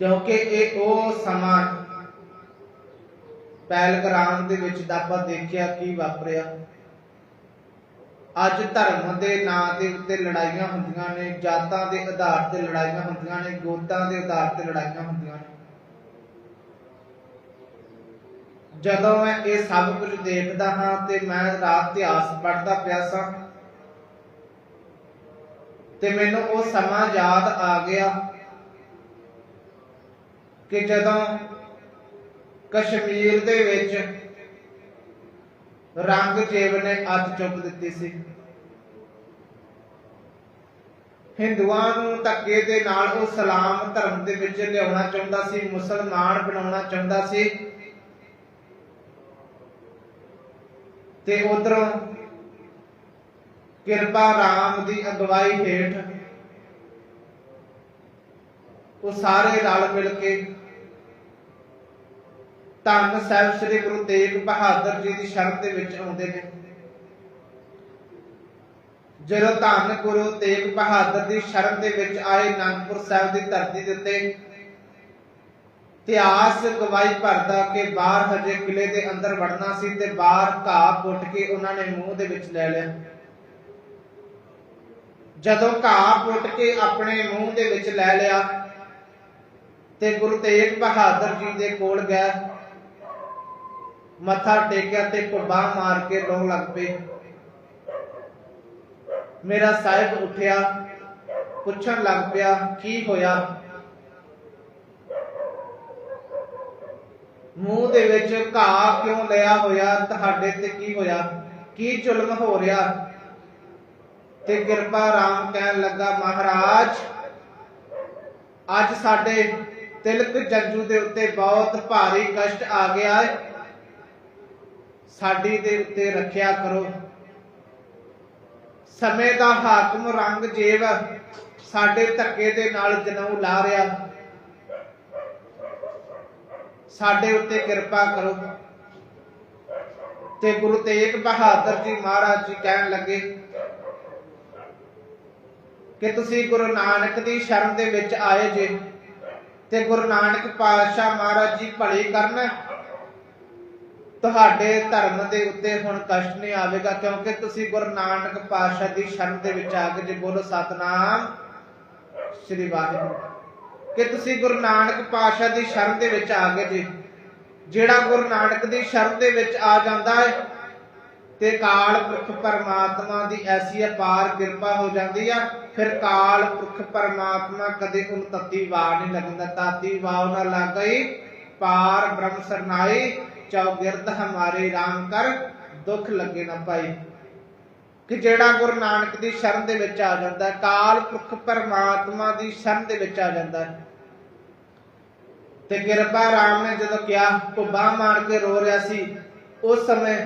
ਕਿਉਂਕਿ ਇਹ ਉਹ ਸਮਾਂ ਪਹਿਲਗ੍ਰਾਮ ਦੇ ਵਿੱਚ ਦਾ ਆਪਾਂ ਦੇਖਿਆ ਕੀ ਵਾਪਰਿਆ। ਅੱਜ ਧਰਮ ਦੇ ਨਾਂ ਦੇ ਉੱਤੇ ਲੜਾਈਆਂ ਹੁੰਦੀਆਂ ਨੇ, ਜਾਤਾਂ ਦੇ ਆਧਾਰ ਤੇ ਲੜਾਈਆਂ ਹੁੰਦੀਆਂ ਨੇ, ਗੋਤਾਂ ਦੇ ਆਧਾਰ ਤੇ ਲੜਾਈਆਂ ਹੁੰਦੀਆਂ ਨੇ। ਜਦੋਂ ਮੈਂ ਇਹ ਸਭ ਕੁਝ ਦੇਖਦਾ ਹਾਂ ਤੇ ਮੈਂ ਰਾਤ ਇਤਿਹਾਸ ਪੜ੍ਹਦਾ ਪਿਆ ਸਾਂ, ਤੇ ਮੈਨੂੰ ਉਹ ਸਮਾਂ ਯਾਦ ਆ ਗਿਆ ਕਿ ਜਦੋਂ ਕਸ਼ਮੀਰ ਦੇ ਵਿੱਚ ਰੰਗਜੀਤ ਨੇ ਅੱਤ ਚੁੱਕ ਦਿੱਤੀ ਸੀ। ਹਿੰਦੂਆਂ ਨੂੰ ਧੱਕੇ ਦੇ ਨਾਲ ਉਹ ਸਲਾਮ ਧਰਮ ਦੇ ਵਿੱਚ ਲਿਆਉਣਾ ਚਾਹੁੰਦਾ ਸੀ, ਮੁਸਲਮਾਨ ਬਣਾਉਣਾ ਚਾਹੁੰਦਾ ਸੀ। ਤੇ ਉਧਰੋਂ ਕਿਰਪਾ ਰਾਮ ਦੀ ਅਗਵਾਈ ਹੇਠ ਉਹ ਸਾਰੇ ਰਲ ਮਿਲ ਕੇ ਧੰਨ ਸਾਹਿਬ ਸ੍ਰੀ ਗੁਰੂ ਤੇਗ ਬਹਾਦਰ ਜੀ ਦੀ ਸ਼ਰਨ ਦੇ ਵਿੱਚ ਆਉਂਦੇ ਨੇ। ਜਦੋਂ ਧੰਨ ਗੁਰੂ ਤੇਗ ਬਹਾਦਰ ਦੀ ਸ਼ਰਨ ਦੇ ਵਿੱਚ ਆਏ ਅਨੰਦਪੁਰ ਸਾਹਿਬ ਦੀ ਧਰਤੀ ਦੇ ਉੱਤੇ, ਇਤਿਹਾਸ ਗਵਾਹੀ ਭਰਦਾ ਕਿ ਬਾਹਰ ਹਜੇ ਕਿਲੇ ਦੇ ਅੰਦਰ ਵੜਨਾ ਸੀ ਤੇ ਬਾਹਰ ਘਾਹ ਪੁੱਟ ਕੇ ਉਹਨਾਂ ਨੇ ਮੂੰਹ ਦੇ ਵਿੱਚ ਲੈ ਲਿਆ। ਜਦੋਂ ਘਾਹ ਪੁੱਟ ਕੇ ਆਪਣੇ ਮੂੰਹ ਦੇ ਵਿੱਚ ਲੈ ਲਿਆ ਤੇ ਗੁਰੂ ਤੇਗ ਬਹਾਦਰ ਜੀ ਦੇ ਕੋਲ ਗਏ ਮੱਥਾ ਟੇਕਿਆ ਤੇ ਕੁਰਬਾ ਮਾਰ ਕੇ ਰੋਣ ਲੱਗ ਪਏ। ਮੇਰਾ ਸਾਹਿਬ ਉੱਠਿਆ, ਪੁੱਛਣ ਲੱਗ ਪਿਆ, ਕੀ ਹੋਇਆ? ਮੂੰਹ ਦੇ ਵਿੱਚ ਘਾਹ ਕਿਉਂ ਲਿਆ ਹੋਇਆ? ਤੁਹਾਡੇ ਤੇ ਕੀ ਹੋਇਆ? ਕੀ ਜ਼ੁਲਮ ਹੋ ਰਿਹਾ? ਤੇ ਕਿਰਪਾ ਰਾਮ ਕਹਿਣ ਲੱਗਾ, ਮਹਾਰਾਜ, ਅੱਜ ਸਾਡੇ ਤਿਲਕ ਜੰਜੂ ਦੇ ਉੱਤੇ ਬਹੁਤ ਭਾਰੀ ਕਸ਼ਟ ਆ ਗਿਆ ਹੈ। ਸਾਡੀ ਦੇ ਉੱਤੇ ਰੱਖਿਆ ਕਰੋ। ਸਮੇਂ ਦਾ ਹਾਕਮ ਰੰਗ ਜੇਵ ਸਾਡੇ ਧੱਕੇ ਦੇ ਨਾਲ ਜਨਉ ਲਾ ਰਿਹਾ। ਸਾਡੇ ਉੱਤੇ ਕਿਰਪਾ ਕਰੋ। ਤੇ ਗੁਰੂ ਤੇਗ ਬਹਾਦਰ ਜੀ ਮਹਾਰਾਜ ਜੀ ਕਹਿਣ ਲੱਗੇ ਕਿ ਤੁਸੀਂ ਗੁਰੂ ਨਾਨਕ ਦੀ ਸ਼ਰਨ ਦੇ ਵਿੱਚ ਆਏ ਜੇ ਤੇ ਗੁਰੂ ਨਾਨਕ ਪਾਤਸ਼ਾਹ ਮਹਾਰਾਜ ਜੀ ਭਲੇ ਕਰਨ ਤੁਹਾਡੇ ਧਰਮ ਦੇ ਉੱਤੇ ਹੁਣ ਕਸ਼ਟ ਨਹੀਂ ਆਵੇਗਾ, ਕਿਉਂਕਿ ਤੁਸੀਂ ਗੁਰੂ ਨਾਨਕ ਪਾਤਸ਼ਾਹ ਦੀ ਸ਼ਰਨ ਦੇ ਵਿੱਚ ਆ ਕੇ ਜੇ ਬੋਲੋ, ਸਤਨਾਮ ਸ੍ਰੀ ਵਾਹਿਗੁਰੂ। ਕਿ ਤੁਸੀਂ ਗੁਰੂ ਨਾਨਕ ਪਾਤਸ਼ਾਹ ਦੀ ਸ਼ਰਨ ਦੇ ਵਿੱਚ ਆ ਗਏ ਜੀ। ਜਿਹੜਾ ਗੁਰੂ ਨਾਨਕ ਦੀ ਸ਼ਰਨ ਦੇ ਵਿੱਚ ਆ ਜਾਂਦਾ ਹੈ, ਤੇ ਕਾਲ ਪੁਰਖ ਪਰਮਾਤਮਾ ਦੀ ਐਸੀ ਅਪਾਰ ਕਿਰਪਾ ਹੋ ਜਾਂਦੀ ਆ, ਫਿਰ ਕਾਲ ਪੁਰਖ ਪਰਮਾਤਮਾ ਕਦੇ ਉਹਨੂੰ ਤਤੀ ਵਾਰ ਨਹੀਂ ਲੱਗਦਾ। ਤਾਤੀ ਵਾਰ ਨਾ ਲੱਗ ਗਈ, ਪਾਰ ਬ੍ਰਹਮ ਸਰਨਾਈ ਚੌਗਿਰਦ ਹਮਾਰੇ RAM ਕਰ, ਦੁੱਖ ਲੱਗੇ ਨਾ ਪਾਈ ਕਿ ਜਿਹੜਾ ਗੁਰੂ ਨਾਨਕ ਦੀ ਸ਼ਰਨ ਦੇ ਵਿੱਚ ਆ ਜਾਂਦਾ ਕਾਲ ਪੁਰਖ ਪਰਮਾਤਮਾ ਦੀ ਸ਼ਰਨ ਦੇ ਵਿੱਚ ਆ ਜਾਂਦਾ ਤੇ ਕਿਰਪਾ ਰਾਮ ਨੇ ਜਦੋਂ ਕਿਹਾ ਕੁੱਬਾ ਮਾਰ ਕੇ ਰੋ ਰਿਹਾ ਸੀ, ਉਸ ਸਮੇਂ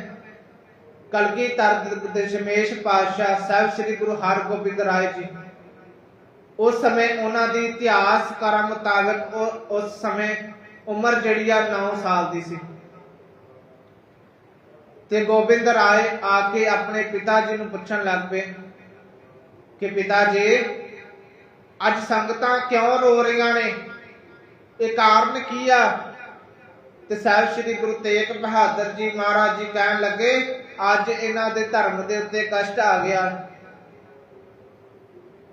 ਕਲਗੀ ਤਰਦ ਦਸ਼ਮੇਸ਼ ਪਾਤਸ਼ਾਹ ਸਾਹਿਬ ਸ੍ਰੀ ਗੁਰੂ ਹਰਗੋਬਿੰਦ ਰਾਏ ਜੀ, ਉਸ ਸਮੇਂ ਉਹਨਾਂ ਦੀ ਇਤਿਹਾਸਕਾਰਾਂ ਮੁਤਾਬਕ ਉਹ, ਉਸ ਸਮੇਂ ਉਮਰ ਜਿਹੜੀ ਆ 9 ਸਾਲ ਦੀ ਸੀ। ਤੇ ਗੋਬਿੰਦ ਰਾਏ ਆ ਕੇ ਆਪਣੇ ਪਿਤਾ ਜੀ ਨੂੰ ਪੁੱਛਣ ਲੱਗ ਪਏ ਕਿ ਪਿਤਾ ਜੀ, ਅੱਜ ਸੰਗਤਾਂ ਕਿਉਂ ਰੋ ਰਹੀਆਂ ਨੇ? ਇਹ ਕਾਰਨ ਕੀ ਆ? ਤੇ ਸਾਹਿਬ ਸ੍ਰੀ ਗੁਰੂ ਤੇਗ ਬਹਾਦਰ ਜੀ ਮਹਾਰਾਜ ਜੀ ਕਹਿਣ ਲੱਗੇ, ਅੱਜ ਇਹਨਾਂ ਦੇ ਧਰਮ ਦੇ ਉੱਤੇ ਕਸ਼ਟ ਆ ਗਿਆ।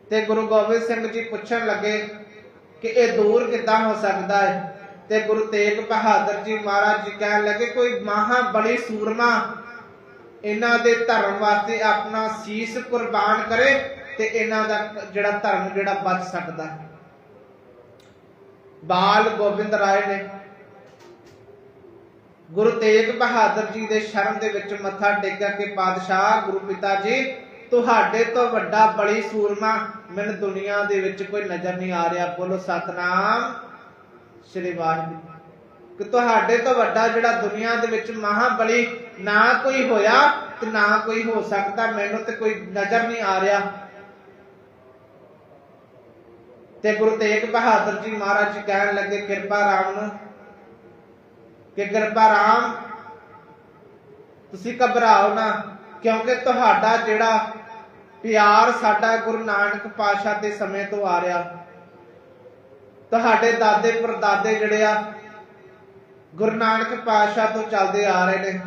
ਤੇ ਗੁਰੂ ਗੋਬਿੰਦ ਸਿੰਘ ਜੀ ਪੁੱਛਣ ਲੱਗੇ ਕਿ ਇਹ ਦੂਰ ਕਿੱਦਾਂ ਹੋ ਸਕਦਾ ਹੈ? ਤੇ ਗੁਰੂ ਤੇਗ ਬਹਾਦਰ ਜੀ ਮਹਾਰਾਜ ਜੀ ਕਹਿਣ ਲੱਗੇ, ਕੋਈ ਮਹਾ ਬੜੀ ਸੂਰਮਾ ਇਹਨਾਂ ਦੇ ਧਰਮ ਵਾਸਤੇ ਆਪਣਾ ਸੀਸ ਕੁਰਬਾਨ ਕਰੇ ਤੇ ਇਹਨਾਂ ਦਾ ਜਿਹੜਾ ਧਰਮ ਜਿਹੜਾ ਬਚ ਸਕਦਾ ਹੈ। ਬਾਲ ਗੋਬਿੰਦ ਰਾਏ ਨੇ ਗੁਰੂ ਤੇਗ ਬਹਾਦਰ ਜੀ ਦੇ ਸ਼ਰਨ ਦੇ ਵਿੱਚ ਮੱਥਾ ਟੇਕਿਆ ਕਿ, ਪਾਤਸ਼ਾਹ, ਗੁਰੂ ਪਿਤਾ ਜੀ, ਤੁਹਾਡੇ ਤੋਂ ਵੱਡਾ ਬੜੀ ਸੂਰਮਾ ਮੈਨੂੰ ਦੁਨੀਆ ਦੇ ਵਿੱਚ ਕੋਈ ਨਜ਼ਰ ਨਹੀਂ ਆ ਰਿਹਾ। ਬੋਲੋ, ਸਤਨਾਮ। ਸ੍ਰੀ ਵਾਹਿਗੁਰੂ ਕਿ ਤੁਹਾਡੇ ਤੋਂ ਵੱਡਾ ਜਿਹੜਾ ਦੁਨੀਆ ਦੇ ਵਿੱਚ ਮਹਾਬਲੀ ਨਾ ਕੋਈ ਹੋਇਆ ਤੇ ਨਾ ਕੋਈ ਹੋ ਸਕਦਾ, ਮੈਨੂੰ ਤੇ ਕੋਈ ਨਜ਼ਰ ਨਹੀਂ ਆ ਰਿਹਾ। ਤੇ ਗੁਰੂ ਤੇਗ ਬਹਾਦਰ ਜੀ ਮਹਾਰਾਜ ਜੀ ਕਹਿਣ ਲੱਗੇ, ਕਿਰਪਾ ਰਾਮ ਨੂੰ, ਕਿ ਕਿਰਪਾ ਰਾਮ, ਤੁਸੀਂ ਘਬਰਾਓ ਨਾ, ਕਿਉਂਕਿ ਤੁਹਾਡਾ ਜਿਹੜਾ ਪਿਆਰ ਸਾਡਾ ਗੁਰੂ ਨਾਨਕ ਪਾਤਸ਼ਾਹ ਦੇ ਸਮੇਂ ਤੋਂ ਆ ਰਿਹਾ। ਤੁਹਾਡੇ ਦਾਦੇ ਪਰਦਾਦੇ ਜਿਹੜੇ ਆ, ਗੁਰੂ ਨਾਨਕ ਪਾਤਸ਼ਾਹ ਤੋਂ ਚੱਲਦੇ ਆ ਰਹੇ ਨੇ।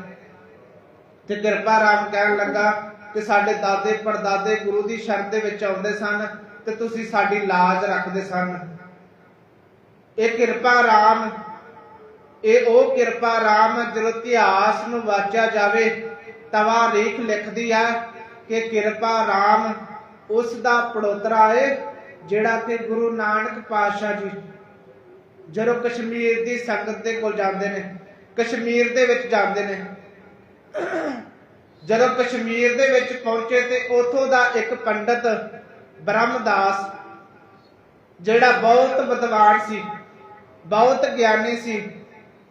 ਤੇ ਕਿਰਪਾ ਰਾਮ ਕਹਿਣ ਲੱਗਾ ਕਿ ਸਾਡੇ ਦਾਦੇ ਪਰਦਾਦੇ ਗੁਰੂ ਦੀ ਸ਼ਰਨ ਦੇ ਵਿੱਚ ਆਉਂਦੇ ਸਨ ਤੇ ਤੁਸੀਂ ਸਾਡੀ ਲਾਜ ਰੱਖਦੇ ਸਨ। ਇਹ ਕਿਰਪਾ ਰਾਮ, ਇਹ ਉਹ ਕਿਰਪਾ ਰਾਮ ਜਦੋਂ ਇਤਿਹਾਸ ਨੂੰ ਵਾਚਿਆ ਜਾਵੇ ਤਵਾਰੀਖ ਲਿਖਦੀ ਹੈ ਕਿ ਕਿਰਪਾ ਰਾਮ ਉਸ ਦਾ ਪੜੋਤਰਾ ਹੈ ਜਿਹੜਾ ਕਿ ਗੁਰੂ ਨਾਨਕ ਪਾਤਸ਼ਾਹ ਜੀ ਜਦੋਂ ਕਸ਼ਮੀਰ ਦੀ ਸੰਗਤ ਦੇ ਕੋਲ ਜਾਂਦੇ ਨੇ, ਕਸ਼ਮੀਰ ਦੇ ਵਿੱਚ ਜਾਂਦੇ ਨੇ, ਜਦੋਂ ਕਸ਼ਮੀਰ ਦੇ ਵਿੱਚ ਪਹੁੰਚੇ ਤੇ ਉਥੋਂ ਦਾ ਇੱਕ ਪੰਡਤ ਬ੍ਰਹਮਦਾਸ, ਜਿਹੜਾ ਬਹੁਤ ਵਿਦਵਾਨ ਸੀ, ਬਹੁਤ ਗਿਆਨੀ ਸੀ,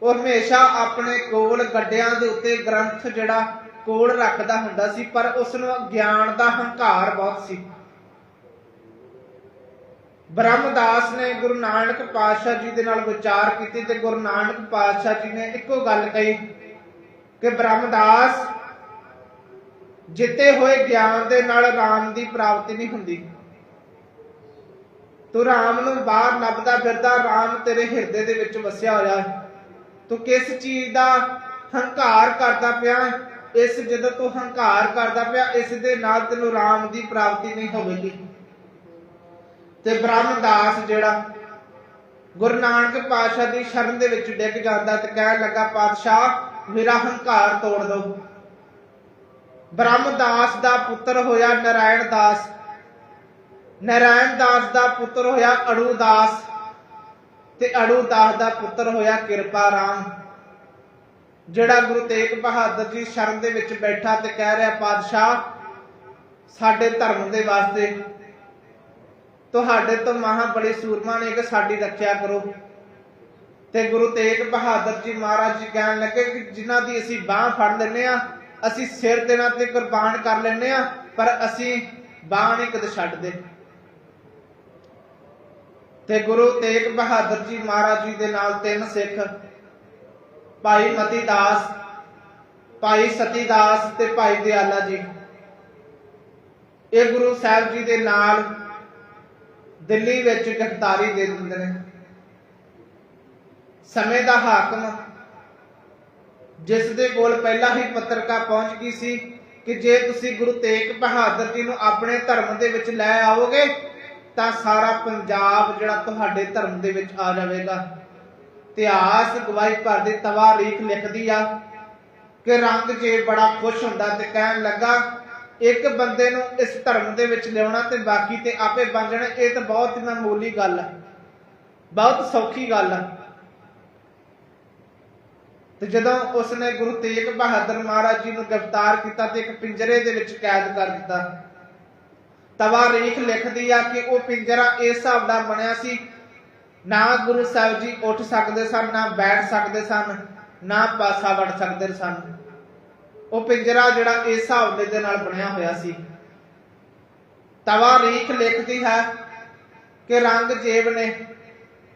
ਉਹ ਹਮੇਸ਼ਾ ਆਪਣੇ ਕੋਲ ਗੱਡਿਆਂ ਦੇ ਉੱਤੇ ਗ੍ਰੰਥ ਜਿਹੜਾ ਕੋਲ ਰੱਖਦਾ ਹੁੰਦਾ ਸੀ, ਪਰ ਉਸ ਨੂੰ ਗਿਆਨ ਦਾ ਹੰਕਾਰ ਬਹੁਤ ਸੀ। ਬ੍ਰਹਮਦਾਸ ਨੇ ਗੁਰੂ ਨਾਨਕ ਪਾਤਸ਼ਾਹ ਜੀ ਦੇ ਨਾਲ ਵਿਚਾਰ ਕੀਤੀ ਤੇ ਗੁਰੂ ਨਾਨਕ ਪਾਤਸ਼ਾਹ ਜੀ ਨੇ ਇੱਕੋ ਗੱਲ ਕਹੀ ਕਿ ਬ੍ਰਹਮਦਾਸ ਜਿੱਤੇ ਹੋਏ ਗਿਆਨ ਦੇ ਨਾਲ ਰਾਮ ਦੀ ਪ੍ਰਾਪਤੀ ਨਹੀਂ ਹੁੰਦੀ। ਤੂੰ ਰਾਮ ਨੂੰ ਬਾਹਰ ਲੱਭਦਾ ਫਿਰਦਾ, ਰਾਮ ਤੇਰੇ ਹਿਰਦੇ ਦੇ ਵਿੱਚ ਵਸਿਆ ਹੋਇਆ ਹੈ। ਤੂੰ ਕਿਸ ਚੀਜ਼ ਦਾ ਹੰਕਾਰ ਕਰਦਾ ਪਿਆ ਇਸ ਜਦੋਂ ਤੂੰ ਹੰਕਾਰ ਕਰਦਾ ਪਿਆ, ਇਸ ਦੇ ਨਾਲ ਤੈਨੂੰ ਰਾਮ ਦੀ ਪ੍ਰਾਪਤੀ ਨਹੀਂ ਹੋਵੇਗੀ। ਤੇ ਬ੍ਰਹਮਦਾਸ ਜਿਹੜਾ ਗੁਰੂ ਨਾਨਕ ਪਾਤਸ਼ਾਹ ਦੀ ਸ਼ਰਨ ਦੇ ਵਿੱਚ ਡਿੱਗ ਜਾਂਦਾ ਤੇ ਕਹਿਣ ਲੱਗਾ, ਪਾਤਸ਼ਾਹ, ਮੇਰਾ ਹੰਕਾਰ ਤੋੜ ਦਿਓ ਬ੍ਰਹਮਦਾਸ ਦਾ ਪੁੱਤਰ ਹੋਇਆ ਨਰਾਇਣ ਦਾਸ। ਨਰਾਇਣ ਦਾਸ ਦਾ ਪੁੱਤਰ ਹੋਇਆ ਅੜੂ ਦਾਸ ਤੇ ਅੜੂ ਦਾਸ ਦਾ ਪੁੱਤਰ ਹੋਇਆ ਕਿਰਪਾ ਰਾਮ। ਜਿਹੜਾ ਗੁਰੂ ਤੇਗ ਬਹਾਦਰ ਜੀ ਸ਼ਰਨ ਦੇ ਵਿੱਚ ਬੈਠਾ ਤੇ ਕਹਿ ਰਿਹਾ, ਪਾਤਸ਼ਾਹ, ਸਾਡੇ ਧਰਮ ਦੇ ਵਾਸਤੇ ਤੁਹਾਡੇ ਤੋਂ ਮਹਾ ਬੜੇ ਸੂਰਮਾ ਨੇ ਕਿ ਸਾਡੀ ਰੱਖਿਆ ਕਰੋ। ਤੇ ਗੁਰੂ ਤੇਗ ਬਹਾਦਰ ਜੀ ਮਹਾਰਾਜ ਜੀ ਕਹਿਣ ਲੱਗੇ ਕਿ ਜਿਨ੍ਹਾਂ ਦੀ ਅਸੀਂ ਬਾਹ ਫੜ ਲੈਨੇ ਆ ਅਸੀਂ ਸਿਰ ਦੇਣਾ ਤੇ ਕੁਰਬਾਨ ਕਰ ਲੈਨੇ ਆ ਪਰ ਅਸੀਂ ਬਾਹ ਨਹੀਂ ਕਦੇ ਛੱਡਦੇ। ਤੇ ਗੁਰੂ ਤੇਗ ਬਹਾਦਰ ਜੀ ਮਹਾਰਾਜ ਜੀ ਦੇ ਨਾਲ ਤਿੰਨ ਸਿੱਖ, ਭਾਈ ਮਤੀ ਦਾਸ, ਭਾਈ ਸਤੀ ਦਾਸ ਤੇ ਭਾਈ ਦਿਆਲਾ ਜੀ। ਇਹ ਗੁਰੂ ਸਾਹਿਬ ਜੀ ਦੇ ਨਾਲ ਦਿੱਲੀ ਵਿੱਚ ਗ੍ਰਿਫਤਾਰੀ ਦੇ ਦਿੰਦੇ ਨੇ। ਸਮੇਂ ਦਾ ਹਾਕਮ, ਜਿਸ ਦੇ ਕੋਲ ਪਹਿਲਾਂ ਹੀ ਪੱਤਰਕਾ ਪਹੁੰਚ ਗਈ ਸੀ ਕਿ ਜੇ ਤੁਸੀਂ ਗੁਰੂ ਤੇਗ ਬਹਾਦਰ ਜੀ ਨੂੰ ਆਪਣੇ ਧਰਮ ਦੇ ਵਿੱਚ ਲੈ ਆਓਗੇ, ਤਾਂ ਸਾਰਾ ਪੰਜਾਬ ਜਿਹੜਾ ਤੁਹਾਡੇ ਧਰਮ ਦੇ ਵਿੱਚ ਆ ਜਾਵੇਗਾ। ਇਤਿਹਾਸ ਗਵਾਹੀ ਭਰਦੀ ਤਵਾਰੀਖ ਲਿਖਦੀ ਆ ਕਿ ਰੰਗ ਜੇ ਬੜਾ ਖੁਸ਼ ਹੁੰਦਾ ਤੇ ਕਹਿਣ ਲੱਗਾ ਇੱਕ ਬੰਦੇ ਨੂੰ ਇਸ ਧਰਮ ਦੇ ਵਿੱਚ ਲਿਆਉਣਾ ਤੇ ਬਾਕੀ ਤੇ ਆਪੇ ਬਣ ਜਾਣਾ, ਇਹ ਤਾਂ ਬਹੁਤ ਮਾਮੂਲੀ ਗੱਲ ਹੈ। ਬਹੁਤ ਸੌਖੀ ਗੱਲ ਹੈ। ਤੇ ਜਦੋਂ ਉਸਨੇ ਗੁਰੂ ਤੇਗ ਬਹਾਦਰ ਮਹਾਰਾਜ ਜੀ ਨੂੰ ਗ੍ਰਿਫਤਾਰ ਕੀਤਾ ਤੇ ਇੱਕ ਪਿੰਜਰੇ ਦੇ ਵਿੱਚ ਕੈਦ ਕਰ ਦਿੱਤਾ। ਤਵਾਰੀਖ ਲਿਖਦੀ ਆ ਕਿ ਉਹ ਪਿੰਜਰਾ ਇਸ ਹਿਸਾਬ ਦਾ ਬਣਿਆ ਸੀ, ਨਾ ਗੁਰੂ ਸਾਹਿਬ ਜੀ ਉੱਠ ਸਕਦੇ ਸਨ, ਨਾ ਬੈਠ ਸਕਦੇ ਸਨ, ਨਾ ਪਾਸਾ ਵੜ ਸਕਦੇ ਸਨ। ਉਹ ਪਿੰਜਰਾ ਜਿਹੜਾ ਇਸ ਹਿਸਾਬ ਦੇ ਨਾਲ ਬਣਿਆ ਹੋਇਆ ਸੀ। ਤਵਾਰੀਖ ਲਿਖਦੀ ਹੈ ਕਿ ਰੰਗ ਜੇਬ ਨੇ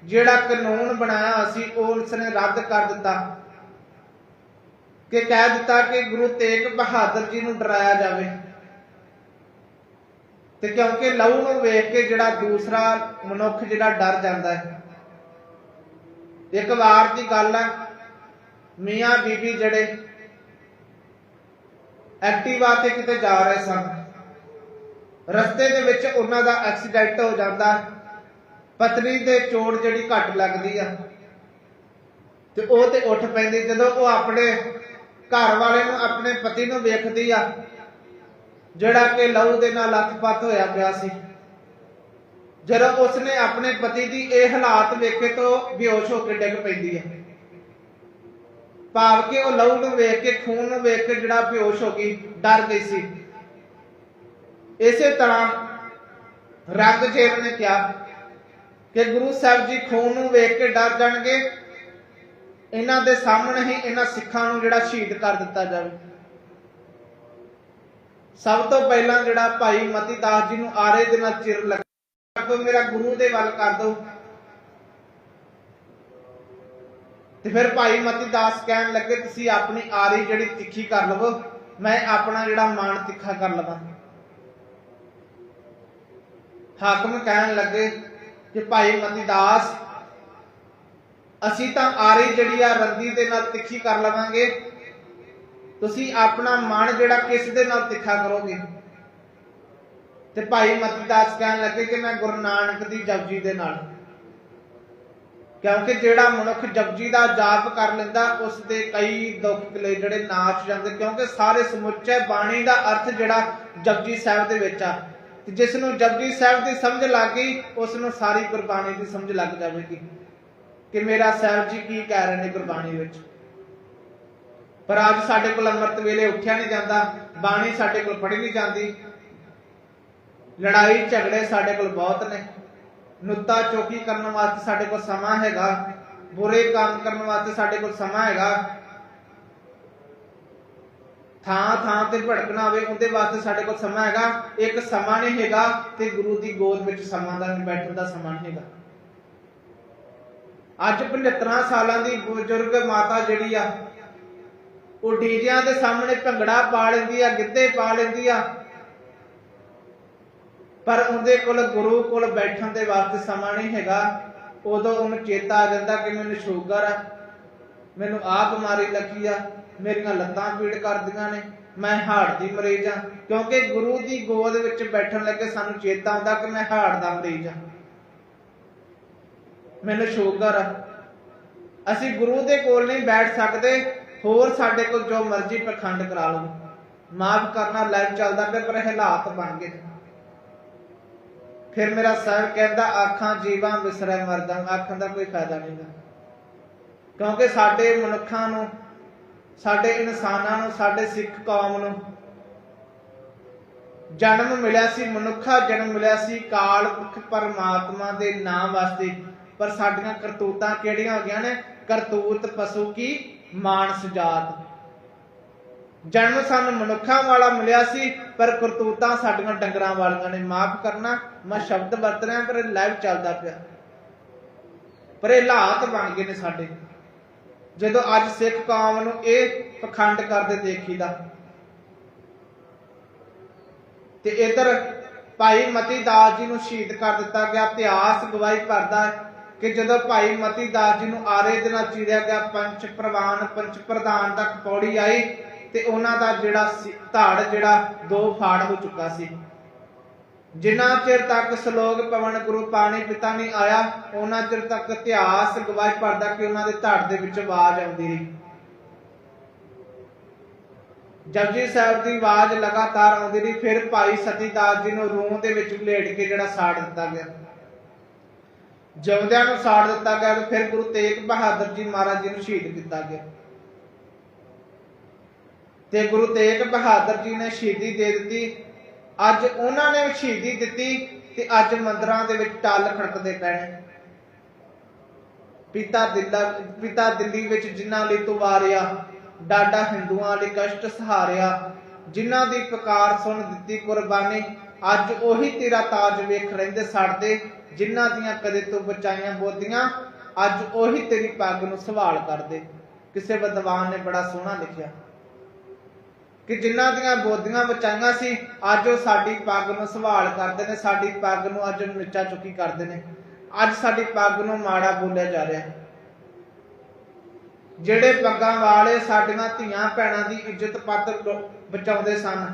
ਜਿਹੜਾ ਕਾਨੂੰਨ ਬਣਾਇਆ ਸੀ, ਉਹ ਉਸਨੇ ਰੱਦ ਕਰ ਦਿੱਤਾ। ਕਿ ਕਹਿ ਦਿੱਤਾ ਕਿ ਗੁਰੂ ਤੇਗ ਬਹਾਦਰ ਜੀ ਨੂੰ ਡਰਾਇਆ ਜਾਵੇ। ਤੇ ਕਿਉਂਕਿ ਲਹੂ ਨੂੰ ਵੇਖ ਕੇ ਜਿਹੜਾ ਦੂਸਰਾ ਮਨੁੱਖ ਜਿਹੜਾ ਡਰ ਜਾਂਦਾ ਹੈ। ਇੱਕ ਵਾਰ ਦੀ ਗੱਲ ਹੈ, ਮੀਆਂ ਬੀਬੀ ਜਿਹੜੇ ਐਕਟਿਵਾ ਤੇ ਕਿਤੇ ਜਾ ਰਹੇ ਸਨ। ਰਸਤੇ ਦੇ ਵਿੱਚ ਉਹਨਾਂ ਦਾ ਐਕਸੀਡੈਂਟ ਹੋ ਜਾਂਦਾ। ਪਤਨੀ ਦੇ ਚੋਟ ਜਿਹੜੀ ਘੱਟ ਲੱਗਦੀ ਆ। ਤੇ ਉਹ ਤੇ ਉੱਠ ਪੈਂਦੀ, ਜਦੋਂ ਉਹ ਆਪਣੇ ਘਰ ਵਾਲੇ ਨੂੰ, ਆਪਣੇ ਪਤੀ ਨੂੰ ਵੇਖਦੀ ਆ, ਜਿਹੜਾ ਕਿ ਲਹੂ ਦੇ ਨਾਲ ਲੱਥਪੱਥ ਹੋਇਆ ਪਿਆ ਸੀ। ਜਦੋਂ ਉਸਨੇ ਆਪਣੇ ਪਤੀ ਦੀ ਇਹ ਹਾਲਾਤ ਵੇਖੇ ਤਾਂ ਬੇਹੋਸ਼ ਹੋ ਕੇ ਡਿੱਗ ਪੈਂਦੀ ਹੈ ਭਾਵ ਕਿ ਉਹ ਲਹੂ ਨੂੰ ਵੇਖ ਕੇ, ਖੂਨ ਨੂੰ ਵੇਖ ਕੇ ਜਿਹੜਾ ਬੇਹੋਸ਼ ਹੋ ਗਈ, ਡਰ ਗਈ ਸੀ। ਇਸੇ ਤਰ੍ਹਾਂ ਰੰਗ ਨੇ ਕਿਹਾ ਕਿ ਗੁਰੂ ਸਾਹਿਬ ਜੀ ਖੂਨ ਨੂੰ ਵੇਖ ਕੇ ਡਰ ਜਾਣਗੇ। ਇਹਨਾਂ ਦੇ ਸਾਹਮਣੇ ਹੀ ਇਹਨਾਂ ਸਿੱਖਾਂ ਨੂੰ ਜਿਹੜਾ ਸ਼ਹੀਦ ਕਰ ਦਿੱਤਾ ਜਾਵੇ। ਸਭ ਤੋਂ ਪਹਿਲਾਂ ਜਿਹੜਾ ਭਾਈ ਮਤੀ ਦਾਸ ਜੀ ਨੂੰ ਆਰੇ ਦੇ ਨਾਲ ਚਿਰ ਲੱਗਾ ਮੇਰਾ ਗੁਰੂ ਦੇ ਵੱਲ ਕਰ ਦੋ ਤੇ ਫਿਰ ਭਾਈ ਮਤੀ ਦਾਸ ਕਹਿਣ ਲੱਗੇ, ਤੁਸੀਂ ਆਪਣੀ ਆਰੀ ਜਿਹੜੀ ਤਿੱਖੀ ਕਰ ਲਵੋ, ਮੈਂ ਆਪਣਾ ਜਿਹੜਾ ਮਾਨ ਤਿੱਖਾ ਕਰ ਲਵਾਂ ਹਾਕਮ ਕਹਿਣ ਲੱਗੇ ਕਿ ਭਾਈ ਮਤੀ ਦਾਸ, ਅਸੀਂ ਤਾਂ ਆਰੀ ਜਿਹੜੀ ਆ ਰੰਦੀ ਦੇ ਨਾਲ ਤਿੱਖੀ ਕਰ ਲਵਾਂਗੇ। ਤੁਸੀਂ ਆਪਣਾ ਮਨ ਜਿਹੜਾ ਕਿਸ ਦੇ ਨਾਲ ਤਿੱਖਾ ਕਰੋਗੇ? ਤੇ ਭਾਈ ਮਤੀ ਦਾਸ ਕਹਿਣ ਲੱਗੇ ਕਿ ਮੈਂ ਗੁਰੂ ਨਾਨਕ ਦੀ ਜਪਜੀ ਦੇ ਨਾਲ। ਕਿਉਂਕਿ ਜਿਹੜਾ ਮਨੁੱਖ ਜਪਜੀ ਦਾ ਜਾਪ ਕਰ ਲੈਂਦਾ, ਉਸ ਦੇ ਕਈ ਦੁੱਖ ਕਲੇ ਜਿਹੜੇ ਨਾਸ਼ ਜਾਂਦੇ, ਕਿਉਂਕਿ ਸਾਰੇ ਸਮੁੱਚੇ ਬਾਣੀ ਦਾ ਅਰਥ ਜਿਹੜਾ ਜਪਜੀ ਸਾਹਿਬ ਦੇ ਵਿੱਚ ਆ। ਜਿਸ ਨੂੰ ਜਪਜੀ ਸਾਹਿਬ ਦੀ ਸਮਝ ਲੱਗ ਗਈ, ਉਸ ਨੂੰ ਸਾਰੀ ਗੁਰਬਾਣੀ ਦੀ ਸਮਝ ਲੱਗ ਜਾਵੇਗੀ। ਕਿ ਮੇਰਾ ਸਾਹਿਬ ਜੀ ਕੀ ਕਹਿ ਰਹੇ ਨੇ ਗੁਰਬਾਣੀ ਵਿੱਚ? ਪਰ ਅੱਜ ਸਾਡੇ ਕੋਲ ਅੰਮ੍ਰਿਤ ਵੇਲੇ ਉੱਠਿਆ ਨਹੀਂ ਜਾਂਦਾ, ਬਾਣੀ ਸਾਡੇ ਕੋਲ ਪੜ੍ਹੀ ਨਹੀਂ ਜਾਂਦੀ। ਲੜਾਈ ਝਗੜੇ ਸਾਡੇ ਕੋਲ ਬਹੁਤ ਨੇ। ਨੁੱਤਾ ਚੌਕੀ ਕਰਨ ਵਾਸਤੇ ਸਾਡੇ ਕੋਲ ਸਮਾਂ ਹੈਗਾ, ਬੁਰੇ ਕੰਮ ਕਰਨ ਵਾਸਤੇ ਸਾਡੇ ਕੋਲ ਸਮਾਂ ਹੈਗਾ। ਥਾਂ ਥਾਂ ਤੇ ਭੜਕਣਾ ਹੋਵੇ, ਉਹਦੇ ਵਾਸਤੇ ਸਾਡੇ ਕੋਲ ਸਮਾਂ ਹੈਗਾ। ਇੱਕ ਸਮਾਂ ਨਹੀਂ ਹੈਗਾ ਤੇ ਗੁਰੂ ਦੀ ਗੋਦ ਵਿੱਚ ਸਮਾਂ ਦਾ ਬੈਠਣ ਦਾ ਸਮਾਂ ਨਹੀਂ ਹੈਗਾ। ਅੱਜ 75 ਸਾਲਾਂ ਦੀ ਬਜ਼ੁਰਗ ਮਾਤਾ ਜਿਹੜੀ ਆ, ਉਹ ਡੀਜਿਆਂ ਦੇ ਸਾਹਮਣੇ ਭੰਗੜਾ ਪਾ ਲੈਂਦੀ ਆ, ਗਿੱਧੇ ਪਾ ਲੈਂਦੀ ਆ ਪਰ ਉਹਦੇ ਕੋਲ ਗੁਰੂ ਕੋਲ ਬੈਠਣ ਦੇ ਵਾਸਤੇ ਸਮਾਂ ਨਹੀਂ ਹੈਗਾ। ਉਦੋਂ ਉਹਨੂੰ ਚੇਤਾ ਆ ਜਾਂਦਾ ਕਿ ਮੈਨੂੰ ਸ਼ੂਗਰ ਆ, ਮੈਨੂੰ ਆਹ ਬਿਮਾਰੀ ਲੱਗੀ ਆ, ਮੇਰੀਆਂ ਲੱਤਾਂ ਪੀੜ ਕਰਦੀਆਂ ਨੇ, ਮੈਂ ਹਾਰਟ ਦੀ ਮਰੀਜ਼ ਆ। ਕਿਉਂਕਿ ਗੁਰੂ ਦੀ ਗੋਦ ਵਿੱਚ ਬੈਠਣ ਲੱਗੇ ਸਾਨੂੰ ਚੇਤਾ ਆਉਂਦਾ ਕਿ ਮੈਂ ਹਾਰਟ ਦਾ ਮਰੀਜ਼ ਆ। ਮੈਨੂੰ ਸ਼ੂਗਰ ਆ। ਅਸੀਂ ਗੁਰੂ ਦੇ ਕੋਲ ਨਹੀਂ ਬੈਠ ਸਕਦੇ, ਹੋਰ ਸਾਡੇ ਕੋਲ ਜੋ ਮਰਜ਼ੀ ਪਖੰਡ ਕਰਾ ਲਓ। ਮਾਫ ਕਰਨਾ ਲਾਈਵ ਚੱਲਦਾ ਪਿਆ, ਪਰ ਹਾਲਾਤ ਬਣ ਗਏ। ਫਿਰ ਮੇਰਾ ਸਾਹਿਬ ਕਹਿੰਦਾ, ਆਖਾਂ, ਜੀਵਾਂ ਵਿਸਰੈ ਮਰਦਾਂ ਆਖਾਂ ਦਾ ਕੋਈ ਫਾਇਦਾ ਨਹੀਂਗਾ ਕਿਉਂਕਿ ਸਾਡੇ ਮਨੁੱਖਾਂ ਨੂੰ, ਸਾਡੇ ਇਨਸਾਨਾਂ ਨੂੰ, ਸਾਡੇ ਸਿੱਖ ਕੌਮ ਨੂੰ ਜਨਮ ਮਿਲਿਆ ਸੀ, ਮਨੁੱਖਾ ਜਨਮ ਮਿਲਿਆ ਸੀ, ਕਾਲ ਪੁਰਖ ਪਰਮਾਤਮਾ ਦੇ ਨਾਮ ਵਾਸਤੇ। ਪਰ ਸਾਡੀਆਂ ਕਰਤੂਤਾਂ ਕਿਹੜੀਆਂ ਹੋ ਗਈਆਂ ਨੇ? ਕਰਤੂਤ, ਪਸ਼ੂ ਕੀ? ਮਾਨਸ ਜਾਤ। ਜਨਮ ਸਾਨੂੰ, ਮਨੁੱਖਾਂ ਵਾਲਾ ਮਿਲਿਆ ਸੀ, ਪਰ ਕਰਤੂਤਾਂ ਸਾਡੀਆਂ ਡੰਗਰਾਂ ਵਾਲੀਆਂ ਨੇ ਮਾਫ ਕਰਨਾ। ਮੈਂ ਸ਼ਬਦ ਵਰਤ ਰਿਹਾ, ਪਰ ਲਾਈਵ ਚੱਲਦਾ ਪਿਆ। ਪਰ ਇਹ ਹਾਲਾਤ ਬਣ ਗਏ ਨੇ ਸਾਡੇ। ਜਦੋਂ ਅੱਜ ਸਿੱਖ ਕੌਮ ਨੂੰ ਇਹ ਪਖੰਡ ਕਰਦੇ ਦੇਖੀਦਾ, ਤੇ ਇਧਰ ਭਾਈ ਮਤੀ ਦਾਸ ਜੀ ਨੂੰ ਸ਼ਹੀਦ ਕਰ ਦਿੱਤਾ ਗਿਆ, ਇਤਿਹਾਸ ਗਵਾਹੀ ਭਰਦਾ ਹੈ ਕਿ ਜਦੋਂ ਭਾਈ ਮਤੀ ਦਾਸ ਜੀ ਨੂੰ ਆਰੇ ਦੇ ਨਾਲ ਚੀਰਿਆ ਗਿਆ, ਪੰਚ ਪ੍ਰਵਾਨ, ਪੰਚ ਪ੍ਰਧਾਨ ਤੱਕ ਪੌੜੀ ਆਈ ਤੇ ਉਹਨਾਂ ਦਾ ਜਿਹੜਾ ਸੀ- ਧੜ, ਜਿਹੜਾ ਦੋ ਫਾੜ ਹੋ ਚੁੱਕਾ ਸੀ। ਜਿੰਨਾ ਚਿਰ ਤੱਕ ਸ਼ਲੋਕ ਪਵਨ ਗੁਰੂ ਪਾਣੀ ਪਿਤਾ ਨਹੀਂ ਆਇਆ, ਉਹਨਾਂ ਚਿਰ ਤੱਕ ਇਤਿਹਾਸ ਗਵਾਹੀ ਭਰਦਾ ਕਿ ਉਹਨਾਂ ਦੇ ਧੜ ਦੇ ਵਿੱਚ ਆਵਾਜ਼ ਆਉਂਦੀ ਰਹੀ। ਜਪਜੀ ਸਾਹਿਬ ਦੀ ਆਵਾਜ਼ ਲਗਾਤਾਰ ਆਉਂਦੀ ਰਹੀ, ਫਿਰ ਭਾਈ ਸਤੀਦਾਸ ਜੀ ਨੂੰ ਰੂਹ ਦੇ ਵਿੱਚ ਵਲੇਟ ਕੇ ਜਿਹੜਾ ਸਾੜ ਦਿੱਤਾ ਗਿਆ। ਜਿਉਂਦਿਆਂ ਨੂੰ ਸਾੜ ਦਿੱਤਾ ਗਿਆ ਫਿਰ ਗੁਰੂ ਤੇਗ ਬਹਾਦਰ ਜੀ ਮਹਾਰਾਜ ਜੀ ਨੂੰ ਸ਼ਹੀਦ ਕੀਤਾ ਗਿਆ। ਤੇ ਗੁਰੂ ਤੇਗ ਬਹਾਦਰ ਜੀ ਨੇ ਸ਼ਹੀਦੀ ਦੇ ਦਿੱਤੀ। ਅੱਜ ਉਹਨਾਂ ਨੇ ਸ਼ਹੀਦੀ ਦਿੱਤੀ ਤੇ ਅੱਜ ਮੰਦਰਾਂ ਦੇ ਵਿੱਚ ਟੱਲ ਖੜਕਦੇ ਪੈਣੇ ਪਿਤਾ ਦਿੱਲਾ, ਪਿਤਾ ਦਿੱਲੀ ਵਿੱਚ ਜਿਨ੍ਹਾਂ ਲਈ ਤੂੰ ਵਾਰਿਆ ਡਾਡਾ ਹਿੰਦੂਆਂ ਲਈ ਕਸ਼ਟ ਸਹਾਰਿਆ, ਜਿਨ੍ਹਾਂ ਦੀ ਪੁਕਾਰ ਸੁਣ ਦਿੱਤੀ ਕੁਰਬਾਨੀ, ਅੱਜ ਉਹੀ ਤੇਰਾ ਤਾਜ ਵੇਖ ਰਹਿੰਦੇ ਸੜਦੇ, ਜਿਨ੍ਹਾਂ ਦੀਆਂ ਕਦੇ ਤੂੰ ਬਚਾਈਆਂ ਬੋਦੀਆਂ ਅੱਜ ਉਹੀ ਤੇਰੀ ਪੱਗ ਨੂੰ ਸਵਾਲ ਕਰਦੇ। ਕਿਸੇ ਵਿਦਵਾਨ ਨੇ ਬੜਾ ਸੋਹਣਾ ਲਿਖਿਆ। ਕਿ ਜਿਨ੍ਹਾਂ ਦੀਆਂ ਬੋਦੀਆਂ ਬਚਾਈਆਂ ਸੀ, ਅੱਜ ਉਹ ਸਾਡੀ ਪੱਗ ਨੂੰ ਸਵਾਲ ਕਰਦੇ ਨੇ, ਸਾਡੀ ਪੱਗ ਨੂੰ ਅੱਜ ਨੀਚਾ ਚੁੱਕੀ ਕਰਦੇ ਨੇ। ਅੱਜ ਸਾਡੀ ਪੱਗ ਨੂੰ ਮਾੜਾ ਬੋਲਿਆ ਜਾ ਰਿਹਾ ਜਿਹੜੇ ਪੱਗਾਂ ਵਾਲੇ ਸਾਡੀਆਂ ਧੀਆਂ ਭੈਣਾਂ ਦੀ ਇੱਜ਼ਤ ਪਾਤਰ ਬਚਾਉਂਦੇ ਸਨ,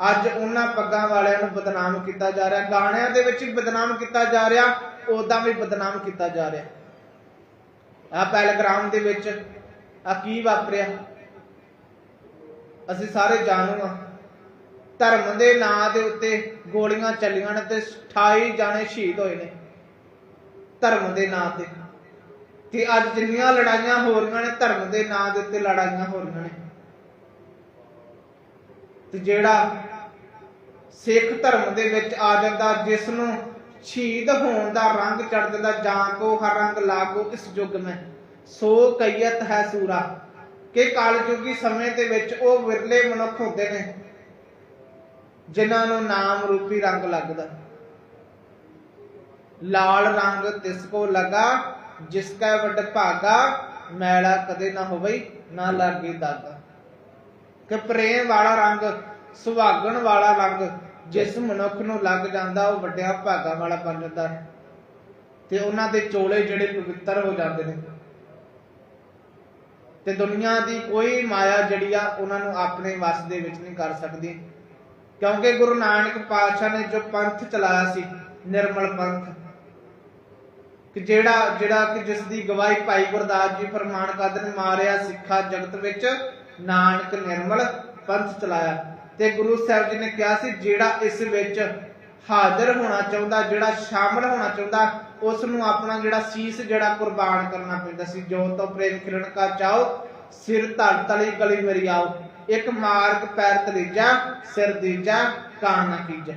ਅੱਜ ਉਹਨਾਂ ਪੱਗਾਂ ਵਾਲਿਆਂ ਨੂੰ ਬਦਨਾਮ ਕੀਤਾ ਜਾ ਰਿਹਾ ਗਾਣਿਆਂ ਦੇ ਵਿੱਚ ਵੀ ਬਦਨਾਮ ਕੀਤਾ ਜਾ ਰਿਹਾ ਉਦਾਂ ਵੀ ਬਦਨਾਮ ਕੀਤਾ ਜਾ ਰਿਹਾ ਆ ਪੈਲਗ੍ਰਾਮ ਦੇ ਵਿੱਚ ਆ ਕੀ ਵਾਪਰਿਆ? ਅਸੀਂ ਸਾਰੇ ਜਾਣੂ ਆ। ਧਰਮ ਦੇ ਨਾਂ ਦੇ ਉੱਤੇ ਗੋਲੀਆਂ ਚੱਲੀਆਂ ਨੇ ਤੇ 28 ਜਾਣੇ ਸ਼ਹੀਦ ਹੋਏ ਨੇ। ਧਰਮ ਦੇ ਨਾਂ ਤੇ। ਕਿ ਅੱਜ ਜਿੰਨੀਆਂ ਲੜਾਈਆਂ ਹੋ ਰਹੀਆਂ ਨੇ, ਧਰਮ ਦੇ ਨਾਂ ਦੇ ਉੱਤੇ ਲੜਾਈਆਂ ਹੋ ਰਹੀਆਂ ਨੇ। ਤੇ ਜਿਹੜਾ ਸਿੱਖ ਧਰਮ ਦੇ ਵਿੱਚ ਆ ਜਾਂਦਾ ਜਿਸ ਨੂੰ ਸ਼ਹੀਦ ਹੋਣ ਦਾ ਰੰਗ ਚੜ ਦਿੰਦਾ, ਜਾਂ ਕੋ ਹਰ ਰੰਗ ਲਾਗੋ, ਇਸ ਯੁੱਗ ਮੈਂ। ਸੋ ਕਈਅਤ ਹੈ ਸੂਰਾ। ਕਿ ਕਲਯੁਗੀ ਸਮੇਂ ਦੇ ਵਿੱਚ ਉਹ ਵਿਰਲੇ ਮਨੁੱਖ ਹੁੰਦੇ ਨੇ, ਜਿਨ੍ਹਾਂ ਨੂੰ ਨਾਮ ਰੂਪੀ ਰੰਗ ਲੱਗਦਾ। ਲਾਲ ਰੰਗ ਤਿਸ ਕੋ ਲਗਾ, ਜਿਸ ਕਾ ਵੱਡ ਭਾਗਾ, ਮੈਲਾ ਕਦੇ ਨਾ ਹੋਵੇ, ਨਾ ਲਾਗੇ ਦਾਗਾ। ਕਿ ਪ੍ਰੇਮ ਵਾਲਾ ਰੰਗ, ਸੁਹਾਗਣ ਵਾਲਾ ਰੰਗ, ਜਿਸ ਮਨੁੱਖ ਨੂੰ ਲੱਗ ਜਾਂਦਾ, ਉਹ ਵੱਡਿਆ ਭਾਗਾ ਵਾਲਾ ਬਣ ਜਾਂਦਾ। ਹੈ ਤੇ ਉਹਨਾਂ ਦੇ ਚੋਲੇ ਜਿਹੜੇ ਪਵਿੱਤਰ ਹੋ ਜਾਂਦੇ ਨੇ। ਤੇ ਦੁਨੀਆ ਦੀ ਕੋਈ ਮਾਇਆ ਜਿਹੜੀ ਆ ਉਹਨਾਂ ਨੂੰ ਆਪਣੇ ਵੱਸ ਦੇ ਵਿੱਚ ਨਹੀਂ ਕਰ ਸਕਦੀ। ਕਿਉਂਕਿ ਗੁਰੂ ਨਾਨਕ ਪਾਤਸ਼ਾਹ ਨੇ ਜੋ ਪੰਥ ਚਲਾਇਆ ਸੀ, ਨਿਰਮਲ ਪੰਥ, ਕਿ ਜਿਹੜਾ ਜਿਹੜਾ ਕਿ ਜਿਸ ਦੀ ਗਵਾਹੀ ਭਾਈ ਗੁਰਦਾਸ ਜੀ ਫਰਮਾਨ ਕਰਦੇ ਨੇ, ਮਾਰਿਆ ਸਿੱਖਾ ਜਗਤ ਵਿੱਚ, ਨਾਨਕ ਨਿਰਮਲ ਪੰਥ ਚਲਾਇਆ। ਤੇ ਗੁਰੂ ਸਾਹਿਬ ਜੀ ਨੇ ਕਿਹਾ ਸੀ, ਜਿਹੜਾ ਇਸ ਵਿੱਚ ਹਾਜ਼ਰ ਹੋਣਾ ਚਾਹੁੰਦਾ, ਜਿਹੜਾ ਸ਼ਾਮਲ ਹੋਣਾ ਚਾਹੁੰਦਾ ਉਸ ਨੂੰ ਆਪਣਾ ਜਿਹੜਾ ਸੀਸ ਜਿਹੜਾ ਕੁਰਬਾਨ ਕਰਨਾ ਪੈਂਦਾ ਸੀ, ਜੋ ਤੋਂ ਪ੍ਰੇਮ ਕਿਰਨ ਕਾ ਚਾਓ ਸਿਰ ਧੜ ਤਲੀ ਗਲੀ ਮੇਰੀ ਆਓ, ਇੱਕ ਮਾਰਗ ਪੈਰ ਤਲੀਜਾ ਸਿਰ ਦੀਜਾ, ਕਾਨ ਨਾ ਕੀਜਾ।